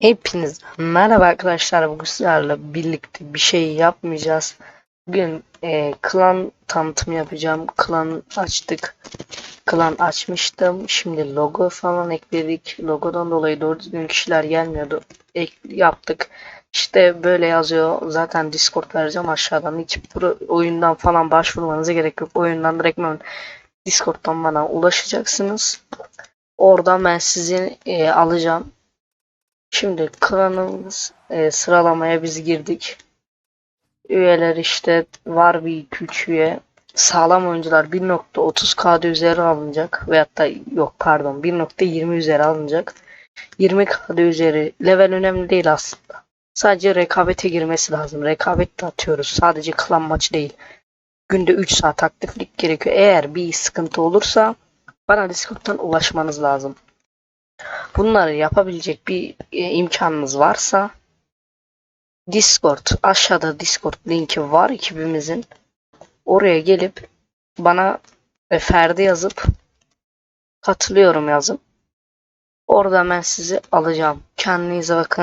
Hepiniz merhaba arkadaşlar bugün sizlerle birlikte bir şey yapmayacağız. Bugün e, klan tanıtımı yapacağım. Klan açtık. Klan açmıştım. Şimdi logo falan ekledik. Logodan dolayı doğru düzgün kişiler gelmiyordu. Ek, yaptık. İşte böyle yazıyor. Zaten Discord vereceğim aşağıdan. Hiç oyundan falan başvurmanıza gerek yok. Oyundan direktmen Discord'dan bana ulaşacaksınız. Oradan ben sizi e, alacağım. Şimdi klanımız e, sıralamaya biz girdik. Üyeler işte var bir 2-3 üye. Sağlam oyuncular 1.30k'da üzeri alınacak. Veyahut da yok pardon 1.20 üzeri alınacak. 20k'da üzeri level önemli değil aslında. Sadece rekabete girmesi lazım. Rekabet de atıyoruz. Sadece klan maçı değil. Günde 3 saat aktiflik gerekiyor. Eğer bir sıkıntı olursa bana Discord'dan ulaşmanız lazım bunları yapabilecek bir e, imkanınız varsa Discord aşağıda Discord linki var ekibimizin. Oraya gelip bana e, Ferdi yazıp katılıyorum yazıp orada ben sizi alacağım. Kendinize bakın.